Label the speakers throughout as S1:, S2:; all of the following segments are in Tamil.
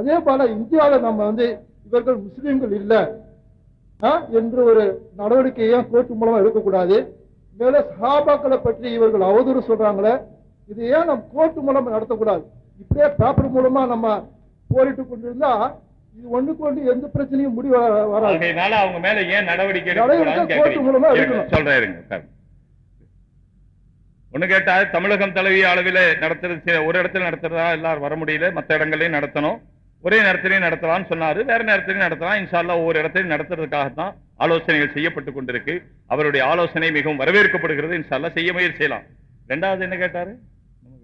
S1: அதே போல இந்தியாவில் நம்ம வந்து இவர்கள் முஸ்லிம்கள் இல்லை. என்று ஒரு நடவடிக்கையை கோர்ட் மூலமா எடுக்கக்கூடாது? மேல சஹாபாக்களை பற்றி இவர்கள் அவதூறு சொல்றாங்களே இது ஏன் நம்ம கோர்ட் மூலமா நடத்தக்கூடாது? இப்படியே பேப்பர் மூலமா நம்ம போரிட்டு கொண்டிருந்தா இது ஒண்ணுக்கு ஒண்ணு எந்த பிரச்சனையும் முடிவு வர- வராது.
S2: அவங்க மேல ஏன் நடவடிக்கை
S1: கோர்ட் மூலமா. எடுக்கணும்.
S2: சொல்றேன் இருங்க உட்காருங்க. ஒண்ணு கேட்டா தமிழகம் தழுவிய அளவில் நடத்துறது ஒரு இடத்துல நடத்துறதா எல்லாரும் வர முடியல மத்த இடங்களையும் நடத்தணும். ஒரே நேரத்திலையும் நடத்தலாம்னு சொன்னாரு. வேற நேரத்திலையும் நடத்தலாம். இன்ஷால்லா ஒவ்வொரு இடத்திலையும் நடத்துறதுக்காகத்தான் ஆலோசனைகள் செய்யப்பட்டு கொண்டிருக்கு. அவருடைய ஆலோசனை மிகவும் வரவேற்கப்படுகிறது. இன்ஷால்லா செய்ய முயற்சி செய்யலாம். ரெண்டாவது என்ன கேட்டாரு? என்ன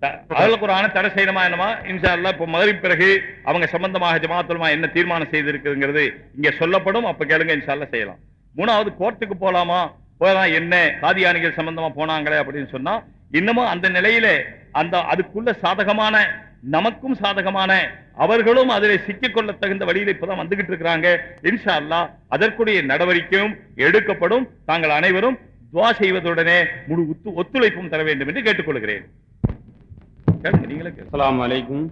S2: கேட்டாரு? குரான தடை செய்யணுமா என்னமா? இன்ஷா அல்லாஹ் இப்ப மகரிப் பிறகு அவங்க சம்பந்தமாக ஜமாத்துலமா என்ன தீர்மானம் செய்திருக்குங்கிறது இங்க சொல்லப்படும். அப்ப கேளுங்க இன்ஷா அல்லாஹ் செய்யலாம். மூணாவது கோர்ட்டுக்கு போலாமா? போலாம் என்ன? காதியானிகள் சம்பந்தமா போனாங்களே அப்படின்னு சொன்னா இன்னமும் அந்த நிலையில அந்த அதுக்குள்ள சாதகமான நமக்கும் சாதகமான அவர்களும் அதில் சிக்கிக்கொள்ள தகுந்த வழியில் இப்பதான் வந்துகிட்டு இருக்கிறாங்க. இன்ஷா அல்லாஹ் அதற்குரிய நடவடிக்கையும் எடுக்கப்படும். தாங்கள் அனைவரும் துவா செய்வதுடனே முழு ஒத்து- ஒத்துழைப்பும் தர வேண்டும் என்று கேட்டுக்கொள்கிறேன். கேளுங்க நீங்களே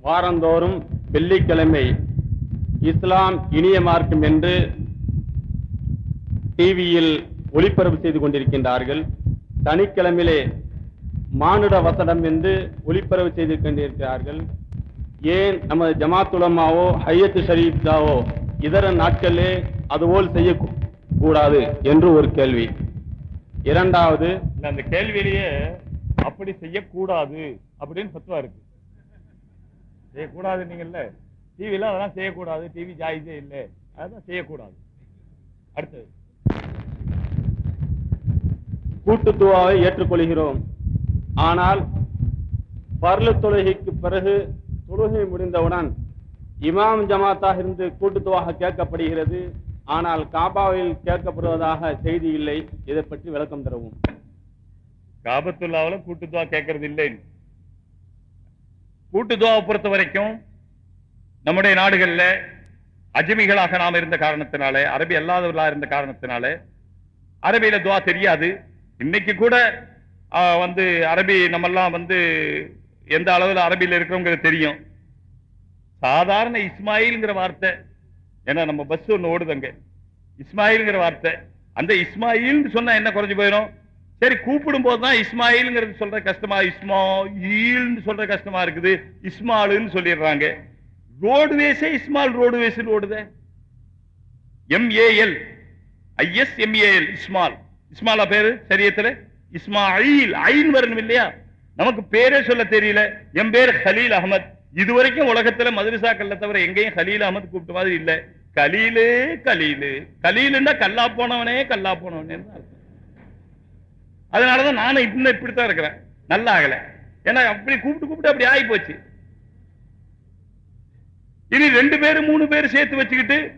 S3: வாரந்தோறும் வெள்ளிக்கிழமை இஸ்லாம் இனிய மார்க்கம் என்று டிவியில் ஒளிபரப்பு செய்து கொண்டிருக்கின்றார்கள். சனிக்கிழமையிலே மானுட வசனம் என்று ஒளிப்பரவு செய்து கொண்டிருக்கிறார்கள். ஏன் நமது ஜமாத்துலமாவோ ஹையத்து ஷரீஃபாவோ இதர நாட்களிலே அதுபோல் செய்யக்கூடாது என்று ஒரு கேள்வி. இரண்டாவது
S2: அந்த கேள்வியிலேயே அப்படி செய்யக்கூடாது அப்படின்னு சத்துவா இருக்கு. செய்யக்கூடாது நீங்கள்ல. டிவியில் அதெல்லாம் செய்யக்கூடாது. டிவி ஜாயிஸே இல்லை. அதான் செய்யக்கூடாது. அடுத்தது.
S3: கூட்டுத்துவாவை ஏற்றுக்கொள்கிறோம். ஆனால் பர்லு தொழுகைக்கு பிறகு தொழுகை முடிந்தவுடன் இமாம் ஜமாத்தாக இருந்து கூட்டுத்துவாக கேட்கப்படுகிறது. ஆனால் காபாவில் கேட்கப்படுவதாக செய்தி இல்லை. இதை பற்றி விளக்கம் தரவும்.
S2: காபத்துல்லாவில கூட்டுத்துவா கேட்கறது இல்லை. கூட்டு பொறுத்த வரைக்கும் நம்முடைய நாடுகளில் அஜமிகளாக நாம் இருந்த காரணத்தினாலே அரபி அல்லாதவர்களாக இருந்த காரணத்தினாலே அரபியில துவா தெரியாது. இன்னைக்கு கூட வந்து அரபி நம்மெல்லாம் வந்து எந்த அளவில் அரபியில் இருக்கிறோங்கிறது தெரியும். சாதாரண இஸ்மாயில்ங்கிற வார்த்தை ஏன்னா நம்ம பஸ் ஒன்று ஓடுதங்க. இஸ்மாயில்ங்கிற வார்த்தை அந்த இஸ்மாயில்னு சொன்னா என்ன குறைஞ்சு போயிடும் சரி கூப்பிடும் போது தான் இஸ்மாயில்ங்கிறது சொல்ற கஷ்டமா இஸ்மாயில்னு சொல்ற கஷ்டமா இருக்குது இஸ்மாலுன்னு சொல்லிடுறாங்க. ரோடுவேஸே இஸ்மால் ரோடுவேஸ் ஓடுதே. எம்ஏஎல் ஐஎஸ் எம்ஏஎல் இஸ்மால் இஸ்மாலா பேரு? சரியத்துல? இஸ்மாயில் ஐன் வரணும் இல்லையா? நமக்கு பேரே சொல்ல தெரியல. என் பேர் ஹலீல் அகமத் இதுவரைக்கும் உலகத்துல மதுரசாக்கள்ல தவிர எங்கேயும் ஹலீல் அகமது கூப்பிட்ட மாதிரி இல்ல. கலீலு கலீலு. கலீலுன்னா கல்லா போனவனே கல்லா போனவனே அதனாலதான் நானும் இன்னும் இப்படித்தான் இருக்கிறேன். நல்லா ஆகல. ஏன்னா அப்படி கூப்பிட்டு கூப்பிட்டு அப்படி ஆகி போச்சு இனி ரெண்டு பேரும் மூணு பேர் சேர்த்து வச்சுக்கிட்டு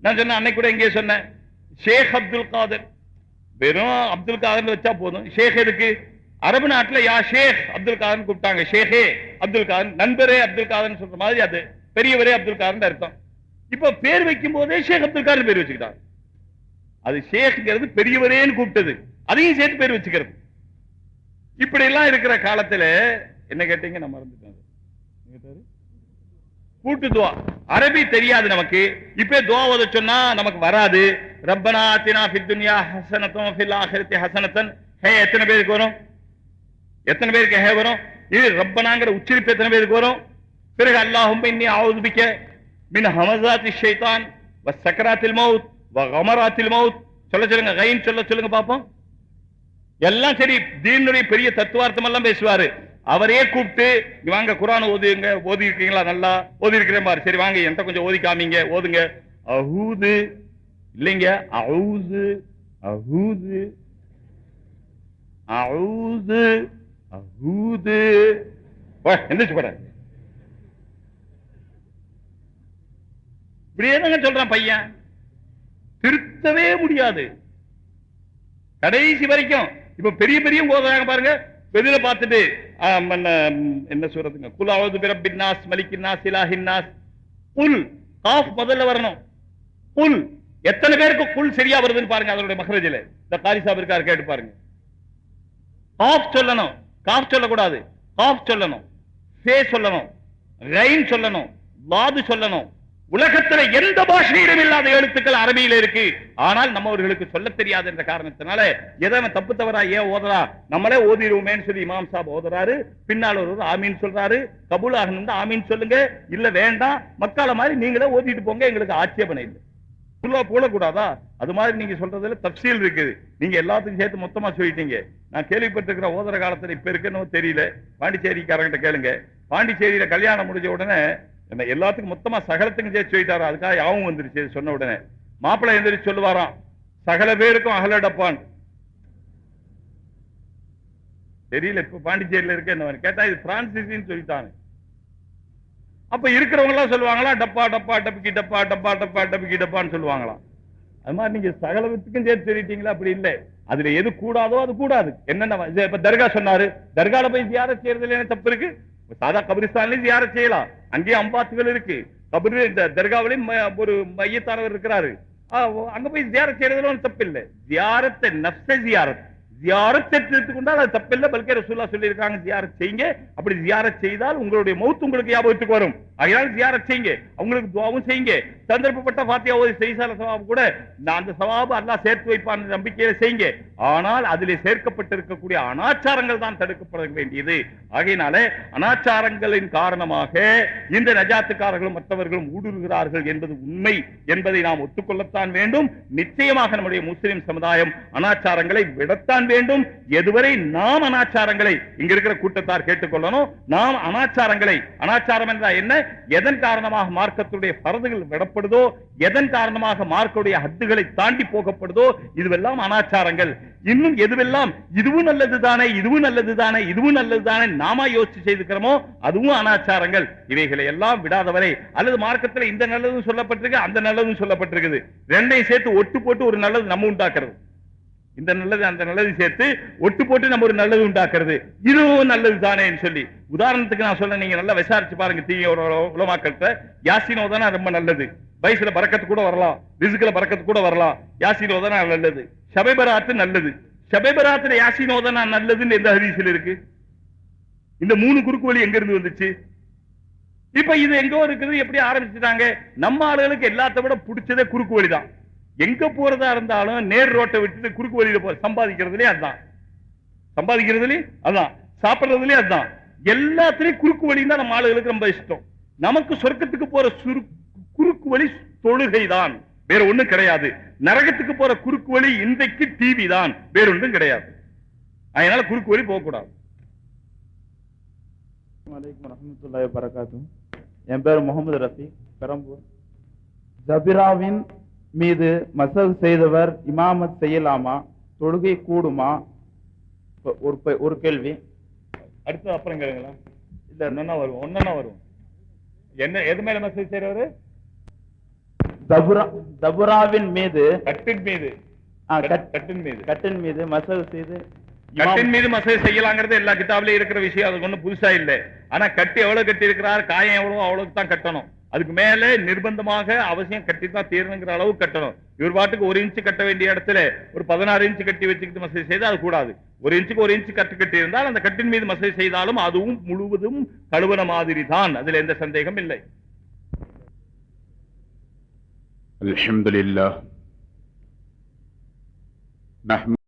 S2: நான் சொன்னேன் அன்னைக்கு கூட எங்கேயே சொன்னேன் ஷேக் அப்துல் காதர். வெறும் அப்துல் காதர் வச்சா போதும். ஷேக் எதுக்கு? அரபு நாட்டுல யா ஷேக் அப்துல் காதர் கூப்பிட்டாங்க. ஷேகே அப்துல் காதர் நண்பரே அப்துல் காதர் சொல்ற மாதிரி அது. பெரியவரே அப்துல் காதர் அர்த்தம். இப்ப பேர் வைக்கும் போதே ஷேக் அப்துல் காதர் பேர் வச்சுக்கிட்டாங்க. அது ஷேக்ங்கிறது பெரியவரேன்னு கூப்பிட்டது. அதையும் சேர்த்து பேர் வச்சுக்கிறது. இப்படி எல்லாம் இருக்கிற காலத்துல என்ன கேட்டீங்க? நான் மறந்துட்டேன். கூட்டு துவா. அரபி தெரியாது நமக்கு. இப்ப துவா உத சொன்னா நமக்கு வராது. ரப்பனா தினா துன்யா ஹசனத்தும் ஃபில் ஹசனத்தன். ஹே எத்தனை பேருக்கு வரும்? எத்தனை பேருக்கு ஹே வரும்? இது ரப்பனாங்கிற உச்சரிப்பு எத்தனை பேருக்கு வரும்? பிறகு அல்லாஹும் இன்னி ஆவுதுபிக்க மின் ஹமசாத்தி ஷைத்தான் வ சக்கராத்தில் மவுத் வ கமராத்தில் மவுத். சொல்ல சொல்லுங்க கைன்னு சொல்ல சொல்லுங்க பார்ப்போம் எல்லாம் சரி தீனுடைய பெரிய தத்துவார்த்தம் எல்லாம் பேசுவாரு. அவரே கூப்பிட்டு வாங்க குரான் ஓதுங்க ஓதி இருக்கீங்களா நல்லா ஓதி இருக்கிறேன் பாரு. சரி வாங்க என்கிட்ட கொஞ்சம் ஓதி காமிங்க ஓதுங்க. அஹூது. இல்லைங்க. அவுது அஹூது அவுது அஹூது. எந்திரிச்சு போட. இப்படியே தாங்க சொல்றான் பையன்? திருத்தவே முடியாது. கடைசி வரைக்கும் இப்ப பெரிய பெரிய ஓதுறாங்க பாருங்க. வெளியில பார்த்துட்டு என்ன, சொல்றதுங்க? குலாவது பிரபின் நாஸ் மலிக்கின் நாஸ் இலாஹின் நாஸ். புல் காஃப் முதல்ல வரணும். புல் எத்தனை பேருக்கு குள் சரியா வருதுன்னு பாருங்க அதனுடைய மகரஜில. இந்த காரி சாப் இருக்காரு கேட்டு பாருங்க. காஃப் சொல்லணும். காஃப் சொல்லக்கூடாது. காஃப் சொல்லணும். சே சொல்லணும். ரைன் சொல்லணும். வாது சொல்லணும். உலகத்துல எந்த பாஷையிலும் இல்லாத எழுத்துக்கள் அரபியில இருக்கு. ஆனால் நம்மவர்களுக்கு சொல்ல தெரியாது என்ற காரணத்தினால எதன தப்பு தவறா ஏன் ஓதரா நம்மளே ஓதிடுவோமேன்னு சொல்லி இமாம் சாப் ஓதுறாரு. பின்னால் ஒரு ஆமீன் சொல்றாரு. கபூல் ஆகணும் ஆமீன் சொல்லுங்க. இல்ல வேண்டாம். மக்களை மாதிரி நீங்களே ஓதிட்டு போங்க. எங்களுக்கு ஆட்சேபனை இல்லை. ஃபுல்லா போடக்கூடாதா? அது மாதிரி நீங்க சொல்றதுல தப்சீல் இருக்குது. நீங்க எல்லாத்துக்கும் சேர்த்து மொத்தமா சொல்லிட்டீங்க. நான் கேள்விப்பட்டிருக்கிற ஓதர காலத்துல இப்ப இருக்குன்னு தெரியல. பாண்டிச்சேரிக்காரங்கிட்ட கேளுங்க. பாண்டிச்சேரியில கல்யாணம் முடிஞ்ச உடனே என்ன எல்லாத்துக்கும் மொத்தமா சகலத்துக்கும் சேர்த்து சொல்லிட்டாரா. அதுக்காக யாவும் வந்துருச்சு சொன்ன உடனே. மாப்பிள்ளை எந்திரிச்சு சொல்லுவாராம். சகல பேருக்கும் அகலடப்பான் தெரியல இப்ப பாண்டிச்சேரியில இருக்க என்ன கேட்டா இது பிரான்சிஸ்ன்னு சொல்லிட்டானு. அப்ப இருக்கிறவங்க எல்லாம் சொல்லுவாங்களா டப்பா டப்பா டப்பிக்கி டப்பா டப்பா டப்பா டப்பிக்கி டப்பான்னு சொல்லுவாங்களாம் அது மாதிரி நீங்க சகலத்துக்கும் சேர்த்து சொல்லிட்டீங்களா? அப்படி இல்லை. அதுல எது கூடாதோ அது கூடாது. என்னென்ன இப்ப தர்கா சொன்னாரு. தர்கால போய் ஜியாரத் செய்யறதுல என்ன தப்பு இருக்கு? சாதா கபிரிஸ்தான்லயும் ஜியாரத் செய்யலாம். அங்கேயும் அம்பாத்துகள் இருக்கு. கபிரி தர்காவிலையும் ம- ஒரு மையத்தானவர் இருக்கிறாரு. அங்க போய் ஜியாரத் செய்யறதுல ஒன்றும் தப்பு இல்லை. ஜியாரத்தை நப்ச ஜியாரத் ஜியாரத் எடுத்துக்கொண்டால் அது தப்பில்லை பல்கே ரசூல்லா சொல்லியிருக்காங்க ஜியாரத் செய்யுங்க. அப்படி ஜியாரத் செய்தால் உங்களுடைய உங்களுக்கு ஞாபகத்துக்கு வரும். அதனால ஜியாரத் செய்யுங்க. அவங்களுக்கு துவாவும் செய்யுங்க. சந்தர்ப்பப்பட்ட செய்சால சவாபு கூட நான் அந்த சவாபு சேர்த்து வைப்பான் நம்பிக்கையில செய்யுங்க. ஆனால் சேர்க்கப்பட்டிருக்கக்கூடிய அனாச்சாரங்கள் தான் தடுக்கப்பட வேண்டியது. ஆகையினால அனாச்சாரங்களின் காரணமாக இந்த நஜாத்துக்காரர்களும் மற்றவர்களும் ஊடுருகிறார்கள் என்பது உண்மை என்பதை நாம் ஒத்துக்கொள்ளத்தான் வேண்டும். நிச்சயமாக நம்முடைய முஸ்லிம் சமுதாயம் அனாச்சாரங்களை விடத்தான் வேண்டும். எதுவரை நாம் அனாச்சாரங்களை இங்க இருக்கிற கூட்டத்தார் கேட்டுக்கொள்ளணும். நாம் அனாச்சாரங்களை அனாச்சாரம் என்றால் என்ன? எதன் காரணமாக மார்க்கத்துடைய பரதுகள் விடப்படுதோ எதன் காரணமாக மார்க்கடைய ஹத்துகளை தாண்டி போகப்படுதோ இதுவெல்லாம் அனாச்சாரங்கள். இன்னும் எதுவெல்லாம் இதுவும் நல்லது தானே இதுவும் நல்லது தானே இதுவும் நல்லது தானே நாம யோசிச்சு செய்துக்கிறோமோ அதுவும் அனாச்சாரங்கள். இவைகளை எல்லாம் விடாதவரை அல்லது மார்க்கத்தில் இந்த நல்லதும் சொல்லப்பட்டிருக்கு அந்த நல்லதும் சொல்லப்பட்டிருக்குது. ரெண்டையும் சேர்த்து ஒட்டு போட்டு ஒரு நல்லது நம்ம உண்டாக்குறது. இந்த நல்லது அந்த நல்லது சேர்த்து ஒட்டு போட்டு நம்ம ஒரு நல்லது உண்டாக்குறது. இதுவும் நல்லது தானேன்னு சொல்லி. உதாரணத்துக்கு நான் சொல்ல நீங்க நல்லா விசாரிச்சு பாருங்க தீய ஒரு உலமாக்கள்கிட்ட. யாசின் ஓதானா ரொம்ப நல்லது. வயசுல பறக்கத்து கூட வரலாம். ரிசுக்கில் பறக்கத்து கூட வரலாம். யாசின் ஓதானா நல்லது. சபைபராத்து நல்லது. சபைபராத்துல யாசின் ஓதானா நல்லதுன்னு எந்த ஹரிசில் இருக்கு? இந்த மூணு குறுக்கு வழி எங்க இருந்து வந்துச்சு? இப்ப இது எங்கோ இருக்குது எப்படி ஆரம்பிச்சுட்டாங்க? நம்ம ஆளுகளுக்கு எல்லாத்த விட பிடிச்சதே குறுக்கு வழிதான். எங்க போறதா இருந்தாலும் நேர் ரோட்டை விட்டுட்டு குறுக்கு வழியில போ சம்பாதிக்கிறதுலே அதுதான். சம்பாதிக்கிறதுலயும் அதான். சாப்பிடுறதுலயும் அதுதான். எல்லாத்துலயும் குறுக்கு வழி தான் நம்ம ஆளுகளுக்கு ரொம்ப இஷ்டம். நமக்கு சொர்க்கத்துக்கு போற சுரு குறுக்கு வழி தொழுகை தான் வேற ஒண்ணும் கிடையாது. நரகத்துக்கு போற குறுக்கு வழி இன்றைக்கு டிவி தான் வேற ஒன்றும் கிடையாது. அதனால குறுக்கு வழி
S3: போகக்கூடாது. வரகாத்தும் என் பேர் முகமது ரஃபி பெரம்பூர். ஜபிராவின் மீது மசல் செய்தவர் இமாமத் செய்யலாமா? தொழுகை கூடுமா? ஒரு ஒரு கேள்வி.
S2: அடுத்து அப்புறம் கேளுங்களா இல்ல என்னன்னா வரும் ஒன்னா வரும் என்ன எது மேல செய்யறவரு?
S3: தபுரா தபுராவின் மீது
S2: கட்டின் மீது. கட்டின் மீது.
S3: கட்டின் மீது மசல் செய்து
S2: கட்டின் மீது மசேஜ் செய்யலாங்கிறது எல்லா கிதாப்லயும் இருக்கிற விஷயம். அது ஒண்ணும் புதுசா இல்ல. ஆனா கட்டி எவ்வளவு கட்டி இருக்கிறார் காயம் எவ்வளவு அவ்வளவுக்கு தான் கட்டணும். அதுக்கு மேல நிர்பந்தமாக அவசியம் கட்டி தான் தீரணுங்கிற அளவு கட்டணும் இவர் பாட்டுக்கு ஒரு இன்ச்சு கட்ட வேண்டிய இடத்துல ஒரு பதினாறு இன்ச்சு கட்டி வச்சுக்கிட்டு மசேஜ் செய்து அது கூடாது ஒரு இன்ச்சுக்கு ஒரு இன்ச்சு கட்டு கட்டி இருந்தால் அந்த கட்டின் மீது மசேஜ் செய்தாலும் அதுவும் முழுவதும் கழுவன மாதிரி தான் அதுல எந்த சந்தேகம் இல்லை
S4: الحمد لله نحمد